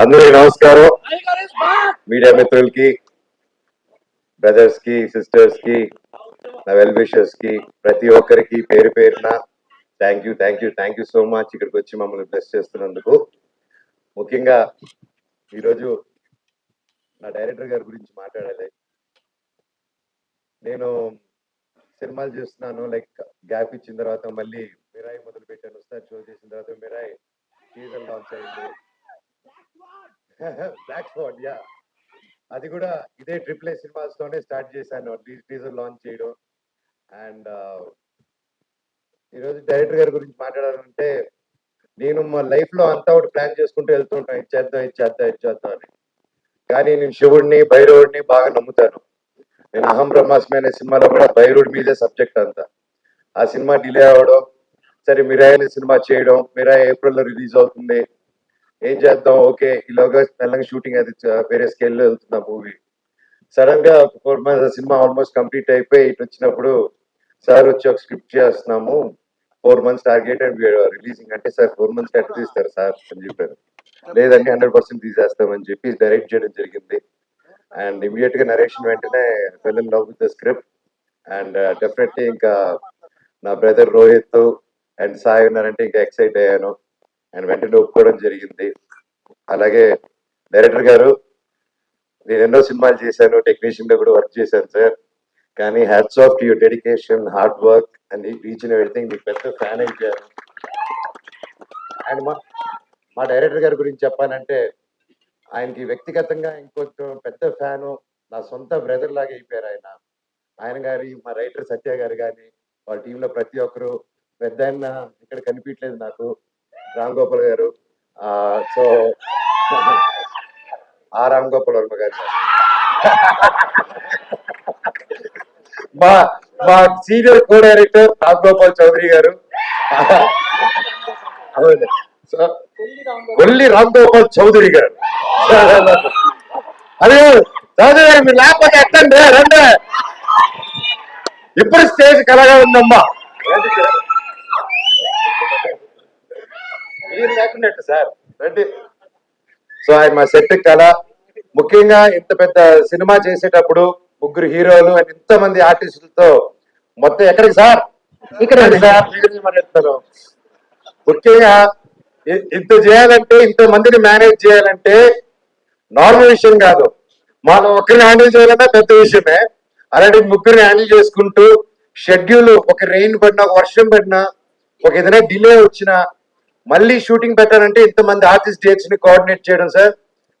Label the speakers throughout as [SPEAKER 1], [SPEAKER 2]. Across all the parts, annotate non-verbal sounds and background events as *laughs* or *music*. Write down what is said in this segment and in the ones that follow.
[SPEAKER 1] అందరికీ నమస్కారం. మీడియా మిత్రులకి బ్రదర్స్కి సిస్టర్స్కి నా వెల్ విషర్స్కి ప్రతి ఒక్కరికి పేరు పేరున thank you thank you thank you so much ఇక్కడికి వచ్చి మమ్మల్ని బ్లెస్ చేస్తున్నందుకు. ముఖ్యంగా ఈరోజు నా డైరెక్టర్ గారి గురించి మాట్లాడాలి. నేను సినిమాలు చేస్తున్నాను. లైక్ గ్యాప్ ఇచ్చిన తర్వాత మళ్ళీ మిరాయి మొదలు పెట్టాను వస్తారు షో చేసిన తర్వాత మిరాయి సీజన్ లాంచ్ అయింది. బ్లాక్ స్పాట్ యా అది కూడా ఇదే ట్రిపుల్ ఏ సినిమాస్ తోనే స్టార్ట్ చేశాను టీజర్ లాంచ్ చేయడం. అండ్ uh, ఈరోజు డైరెక్టర్ గారి గురించి మాట్లాడాలంటే నేను మా లైఫ్లో అంతా ఒకటి ప్లాన్ చేసుకుంటూ వెళ్తుంటాను ఇది చేద్దాం ఇది చేద్దాం ఇది చేద్దాం అని. కానీ నేను శివుడిని భైరవుడిని బాగా నమ్ముతాను. నేను అహం బ్రహ్మాస్మి అనే సినిమాలో కూడా బైరుడ్ మీదే సబ్జెక్ట్ అంతా. ఆ సినిమా డిలే అవ్వడం సరే మిరాయి అనే సినిమా చేయడం మిరాయ్ ఏప్రిల్లో రిలీజ్ అవుతుంది. ఏం చేద్దాం? ఓకే ఈలోగా మెల్లగా షూటింగ్ అది వేరే వేరే స్కేల్లో వెళ్తుంది మూవీ. సడన్గా four months cinema almost complete అయిపోయి ఇటు వచ్చినప్పుడు సార్ వచ్చి ఒక స్క్రిప్ట్ చేస్తున్నాము. Four months target and releasing అంటే సార్ ఫోర్ మంత్స్ ఎట్లా తీస్తారు సార్ అని చెప్పారు. లేదండి హండ్రెడ్ పర్సెంట్ తీసేస్తామని చెప్పి డైరెక్ట్ చేయడం జరిగింది. అండ్ ఇమీడియట్గా నరేషన్ వెంటనే fell in love with the script and definitely ఇంకా నా బ్రదర్ రోహిత్ అండ్ సాయి ఉన్నారంటే ఇంకా ఎక్సైట్ అయ్యాను. అండ్ వెంటనే ఒప్పుకోవడం జరిగింది. అలాగే డైరెక్టర్ గారు నేను ఎన్నో సినిమాలు చేశాను. టెక్నీషియన్గా కూడా వర్క్ చేశాను సార్ కానీ hats off your dedication hard work and reach and everything మీకు పెద్ద ఫ్యాన్ అయిపోయారు అండ్ మా మా డైరెక్టర్ గారి గురించి చెప్పాలంటే ఆయనకి వ్యక్తిగతంగా ఇంకొంచెం పెద్ద ఫ్యాను నా సొంత బ్రదర్ లాగా అయిపోయారు ఆయన. ఆయన గారి మా రైటర్ సత్య గారు కానీ వాళ్ళ టీంలో ప్రతి ఒక్కరు పెద్ద ఆయన ఇక్కడ కనిపించలేదు నాకు. రామ్ గోపాల్ గారు. ఆ సో ఆ రామ్ గోపాల్ వర్మ గారు. మా మా senior co director Ram Gopal Chowdary గారు. అవును సో ఒల్లి రామ్ గోపాల్ చౌదరి గారు. అదే గారు మీరు లేకపోతే ఎట్టండి రండి. ఇప్పుడు స్టేజ్ కలగా ఉందమ్మా. మీరు లేకున్నట్టు సార్? రండి. సో ఆయన మా సెట్ కళ. ముఖ్యంగా ఇంత పెద్ద సినిమా చేసేటప్పుడు ముగ్గురు హీరోలు అండ్ ఇంత మంది ఆర్టిస్టులతో మొత్తం ఎక్కడికి సార్? ఇక్కడ సార్? ముఖ్యంగా ఇంత చేయాలంటే ఇంత మందిని మేనేజ్ చేయాలంటే నార్మల్ విషయం కాదు. మనం ఒక్కరిని హ్యాండిల్ చేయాలన్నా పెద్ద విషయమే. అలాంటి ముగ్గురిని హ్యాండిల్ చేసుకుంటూ షెడ్యూల్ ఒక రెయిన్ పడినా ఒక వర్షం పడినా ఒక ఏదైనా డిలే వచ్చినా మళ్ళీ షూటింగ్ పెట్టాలంటే ఇంతమంది ఆర్టిస్ట్ డేట్స్ని కోఆర్డినేట్ చేయడం సార్.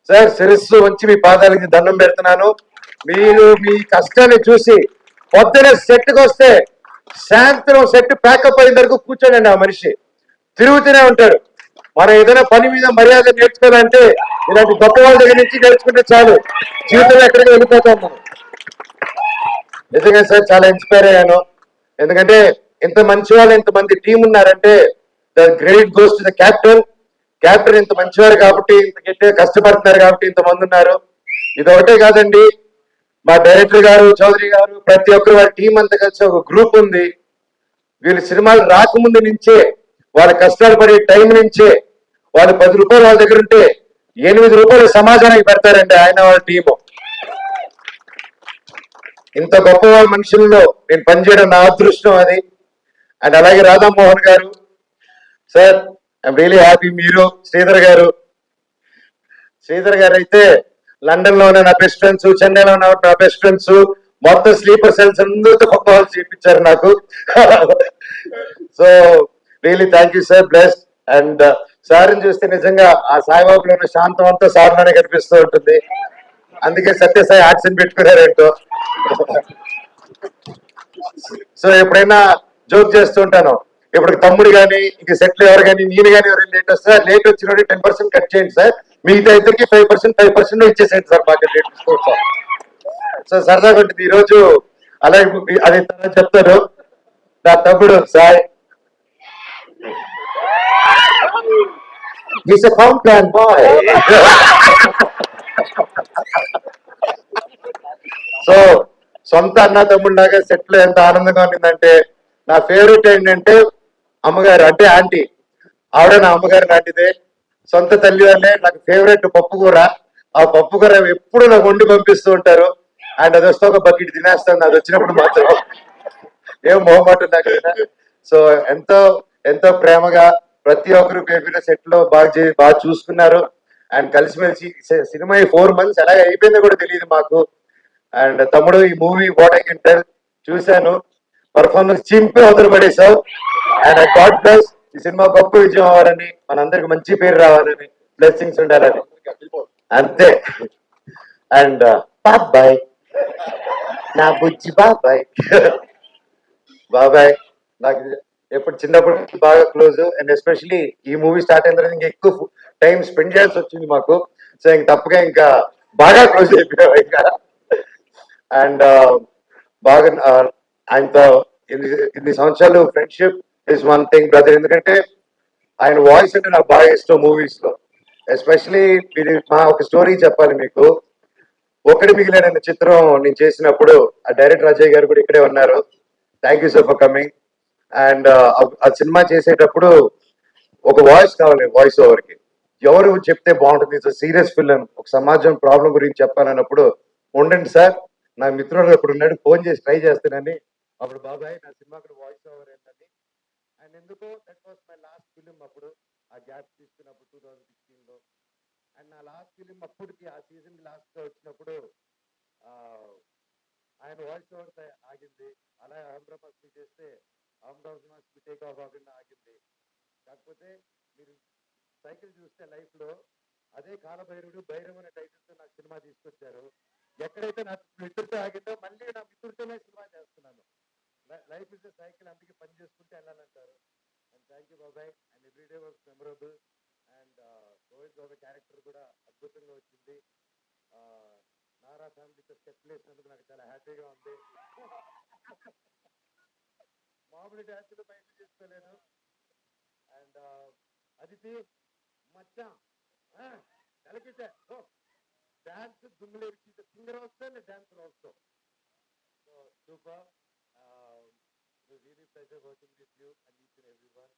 [SPEAKER 1] సార్ శిరస్సు వచ్చి మీ పాదాలకి దండం పెడుతున్నాను. మీరు మీ కష్టాన్ని చూసి పొద్దున సెట్కి వస్తే సాయంత్రం సెట్ ప్యాకప్ అయిన వరకు కూర్చోండి ఆ మనిషి. తిరుగుతూనే ఉంటాడు. మనం ఏదైనా పని మీద మర్యాద నేర్చుకోవాలంటే ఇలాంటి గొప్ప వాళ్ళ దగ్గర నుంచి నేర్చుకుంటే చాలు. జీవితంలో ఎక్కడికి వెళ్ళిపోతాం మనం. నిజంగా సార్ చాలా ఇన్స్పైర్ అయ్యాను. ఎందుకంటే ఇంత మంచి వాళ్ళు ఇంత మంది టీం ఉన్నారంటే the great goes to the captain. Captain ఇంత మంచివారు కాబట్టి ఇంత గట్టిగా కష్టపడుతున్నారు కాబట్టి ఇంతమంది ఉన్నారు. ఇది ఒకటే కాదండి. మా డైరెక్టర్ గారు చౌదరి గారు ప్రతి ఒక్కరు వారి టీం అంతా కలిసి ఒక గ్రూప్ ఉంది. వీళ్ళు సినిమాలు రాకముందు నుంచే వాళ్ళ కష్టాలు పడే టైం నుంచే వాళ్ళు పది రూపాయలు వాళ్ళ దగ్గర ఉంటే ఎనిమిది రూపాయలు సమాజానికి పెడతారండి ఆయన వాళ్ళ టీము. ఇంత గొప్ప వాళ్ళ మనుషుల్లో నేను పనిచేయడం నా అదృష్టం అది. అండ్ అలాగే రాధామోహన్ గారు. సార్ ఐఎమ్ రియలీ హ్యాపీ మీరు శ్రీధర్ గారు. శ్రీధర్ గారు అయితే లండన్లోనే నా బెస్ట్ ఫ్రెండ్స్ చెన్నైలో ఉన్న నా బెస్ట్ ఫ్రెండ్స్. మొత్తం స్లీపర్ సెల్స్ అందరితో గొప్ప వాళ్ళు చేయించారు నాకు. *laughs* So really thank you sir bless and సార్ని చూస్తే నిజంగా ఆ సాయిబాబులో ఉన్న శాంతం అంతా సార్లోనే కనిపిస్తూ ఉంటుంది. అందుకే సత్యసాయి ఆక్సిజన్ పెట్టుకున్నారేంటో. సో ఎప్పుడైనా జోక్ చేస్తూ ఉంటాను. ఇప్పుడు తమ్ముడు కానీ ఇంక సెట్లు ఎవరు కానీ నేను కానీ ఎవరైనా లేట్ వస్తే లేట్ వచ్చిన టెన్ పర్సెంట్ కట్ చేయండి సార్. మిగతా ఇద్దరికి ఫైవ్ పర్సెంట్ ఫైవ్ పర్సెంట్ ఇచ్చేసేయండి సార్ మాకు లేట్ తీసుకోవచ్చా సో సరదాగా ఉంటుంది. ఈ రోజు అలాగే అది చెప్తారు నా తమ్ముడు Sai. He's a boy. So సొంత అన్న తమ్ముళ్ళలాగా సెట్లో ఎంత ఆనందంగా ఉండిందంటే నా ఫేవరెట్ ఏంటంటే అమ్మగారు అంటే ఆంటీ ఆవిడ నా అమ్మగారు లాంటిదే. సొంత తల్లి వల్లే నాకు ఫేవరెట్ పప్పు కూర. ఆ పప్పు కూర ఎప్పుడు నాకు వండి పంపిస్తూ ఉంటారు. అండ్ అది వస్తే ఒక బకెట్ తినేస్తాను. అది వచ్చినప్పుడు మాత్రం. ఏం మొహమాట నాకు సో ఎంతో ఎంతో ప్రేమగా ప్రతి ఒక్కరు బేబీలో సెట్లో బాగా బాగా చూసుకున్నారు. అండ్ కలిసిమెలిసి సినిమా సినిమా ఫోర్ మంత్స్ ఎలా అయిపోయిందో కూడా తెలియదు మాకు. అండ్ తమ్ముడు ఈ movie what I can tell చూశాను. పర్ఫార్మెన్స్ చింపి వదిలి పడేసావు అండ్ గాడ్ ప్లస్ ఈ సినిమా గొప్ప విజయం అవ్వాలని మనందరికి మంచి పేరు రావాలని బ్లెస్సింగ్స్ ఉండాలని. అంతే. అండ్ uh, బాబాయ్. నా బుజ్జి బాబాయ్. బాబాయ్. నాకు ఎప్పుడు చిన్నప్పటి నుంచి బాగా క్లోజ్. అండ్ ఎస్పెషలీ ఈ మూవీ స్టార్ట్ అయిన తర్వాత ఇంకా ఎక్కువ టైం స్పెండ్ చేయాల్సి వచ్చింది మాకు. సో ఇంక తప్పగా ఇంకా బాగా క్లోజ్ అయిపోయాం ఇంకా. అండ్ uh, బాగా ఆయనతో ఇన్ని ఇన్ని సంవత్సరాలు friendship is one thing brother ఎందుకంటే ఆయన వాయిస్ అంటే నాకు బాగా ఇష్టం మూవీస్లో. ఎస్పెషలీ ఇది మా ఒక స్టోరీ చెప్పాలి మీకు. ఒకటి మిగిలిన చిత్రం నేను చేసినప్పుడు ఆ డైరెక్టర్ అజయ్ గారు కూడా ఇక్కడే ఉన్నారు. Thank you sir for coming Uh, and ఆ సినిమా చేసేటప్పుడు ఒక వాయిస్ కావాలి వాయిస్ ఓవర్కి. ఎవరు చెప్తే బాగుంటుంది? ఇట్స్ సీరియస్ ఫిల్మ్ ఒక సమాజం ప్రాబ్లం గురించి చెప్పాలన్నప్పుడు ఉండండి సార్ నా మిత్రుడు ఇప్పుడు ఉన్నాడు ఫోన్ చేసి ట్రై చేస్తానని. అప్పుడు బాబాయ్ నా సినిమాకి వాయిస్ ఓవర్ ఏంటని అండ్ ఎందుకో that was my last film అప్పుడు. ఆ గ్యాప్ తీసుకున్నప్పుడు టూ థౌజండ్ సిక్స్టీన్లో. అండ్ నా లాస్ట్ ఫిలిం అప్పటికి ఆ సీజన్ లాస్ట్ వచ్చినప్పుడు ఆయన వాయిస్ ఓవర్ ఆగింది. అలా ఆంధ్రప్రదేశ్ చేస్తే ఆంధ్రప్రదేశ్ టేక్ ఆఫ్ అవ్వకుండా ఆగింది. కాకపోతే మీరు సైకిల్ చూస్తే లైఫ్లో అదే కాలభైరుడు భైరవ్ అనే టైటిల్తో నాకు సినిమా తీసుకొచ్చారు. ఎక్కడైతే నా మిత్రుడితో ఆగిందో మళ్ళీ నా మిత్రుడితోనే సినిమా చేస్తున్నాను. లైఫ్ ఇస్ సైకిల్ అందుకే పని చేసుకుంటే వెళ్ళాలంటారు. అండ్ థ్యాంక్ యూ బాబాయ్. And everyday was memorable and Rohit బాబాయ్ క్యారెక్టర్ కూడా అద్భుతంగా వచ్చింది. Uh, నారా ఫ్యామిలీతో స్టెప్ వేసినందుకు నాకు చాలా హ్యాపీగా ఉంది. *laughs* మామిడి డ్యాన్సులు బయట చేసుకోలేను అండ్ అదితి మచ్చ కలిగితే డ్యాన్స్ దుమ్ములేరికి సింగర్ వస్తే డ్యాన్సర్ వస్తాం so super. Really pleasure working with you and each and every one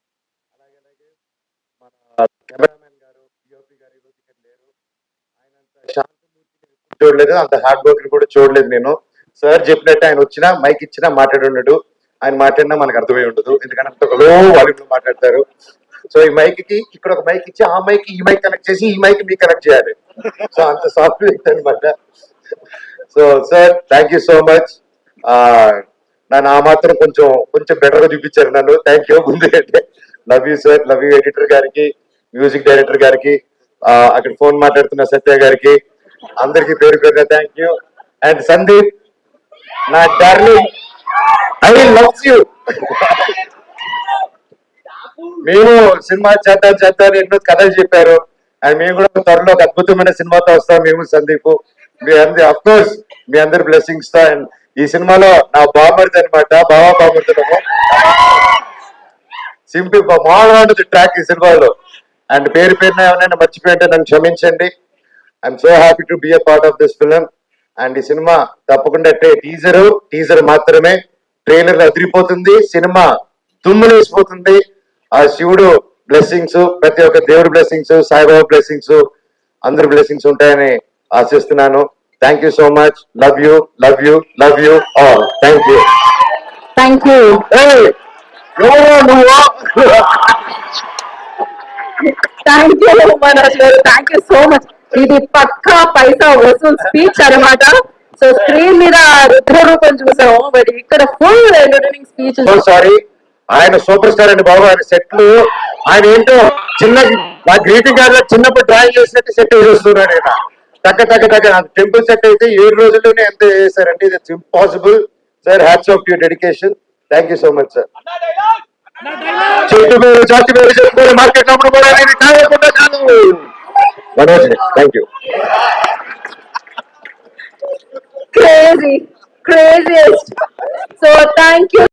[SPEAKER 1] అలాగే అలాగే మన కెమెరామెన్ గారు పిఓపి గారు ఈరోజు ఇక్కడ లేరు. ఆయన అంత చూడలేదు అంత హార్డ్ వర్క్ కూడా చూడలేదు నేను. సార్ చెప్పినట్టు ఆయన వచ్చినా మైక్ ఇచ్చినా మాట్లాడున్నాడు ఆయన మాట్లాడినా మనకు అర్థమై ఉండదు. ఎందుకంటే అంత లో వాల్యూమ్లో మాట్లాడతారు. సో ఈ మైక్కి ఇక్కడ ఒక మైక్ ఇచ్చి ఆ మైక్ ఈ మైక్ కనెక్ట్ చేసి ఈ మైక్ మీకు కనెక్ట్ చేయాలి. సో అంత సాఫ్ట్వేర్ అనమాట so sir thank you so much నన్ను ఆ మాత్రం కొంచెం కొంచెం బెటర్గా చూపించారు నన్ను. థ్యాంక్ యూ ముందు love you sir love you editor గారికి మ్యూజిక్ డైరెక్టర్ గారికి ఆ, అక్కడ ఫోన్ మాట్లాడుతున్న సత్య గారికి. అందరికి పేరు పేరుగా థ్యాంక్ యూ అండ్ సందీప్ నా డార్లింగ్ ఐ లవ్ యూ మేము సినిమా చేద్దాం చేద్దాం అని ఎన్నో కథలు చెప్పారు. అండ్ మేము కూడా త్వరలో ఒక అద్భుతమైన సినిమాతో వస్తాం మేము సందీప్. మీ అందరి అఫ్ కోర్స్ మీ అందరి బ్లెస్సింగ్స్తో. అండ్ ఈ సినిమాలో నా బామర్ది అనమాట బావా బామర్దులము సింపుల్ మామూలుగా ఉంటుంది ట్రాక్ ఈ సినిమాలో. అండ్ పేరు పేరున ఏమైనా మర్చిపోయింటే నన్ను క్షమించండి. I'm so happy to be a part of this film and ఈ సినిమా తప్పకుండా టీజర్ టీజర్ మాత్రమే. ట్రైలర్ అదిరిపోతుంది సినిమా తుమ్ములేసిపోతుంది ఆ శివుడు బ్లెస్సింగ్స్ ప్రతి ఒక్క దేవుడి బ్లెస్సింగ్స్ సాయిబాబా బ్లెస్సింగ్స్ అందరి బ్లెస్సింగ్స్ ఉంటాయని ఆశిస్తున్నాను. Thank you so much love you love you love you all thank you
[SPEAKER 2] thank you thank you Manoj గారు థ్యాంక్ యూ సో మచ్ ఇది పక్కా పైసా వసూల్ స్పీచ్ అన్నమాట. సో స్క్రీన్ మీద రుద్ర రూపం చూసాము బట్ ఇక్కడ ఫుల్ ఎంటర్టైనింగ్ స్పీచ్
[SPEAKER 1] సారీ ఆయన సూపర్ స్టార్ అండి బాబు ఆయన సెట్లు ఆయన ఏంటో చిన్న నా గ్రీటింగ్ కార్డ్లో చిన్నప్పుడు డ్రాయింగ్ చేసినట్టు సెట్ వేసేస్తున్నాడు ఆయన. టక్క టక్క టక్క టెంపుల్ సెట్ అయితే ఏడు రోజుల్లోనే ఎంత చేశారంటే ఇది impossible sir hats off your dedication thank you so much sir చెట్టు పేరు జాతి పేరు మార్కెట్ అప్పుడు కూడా నేను కాయకుండా కాదు Manoj thank you
[SPEAKER 2] crazy craziest so thank you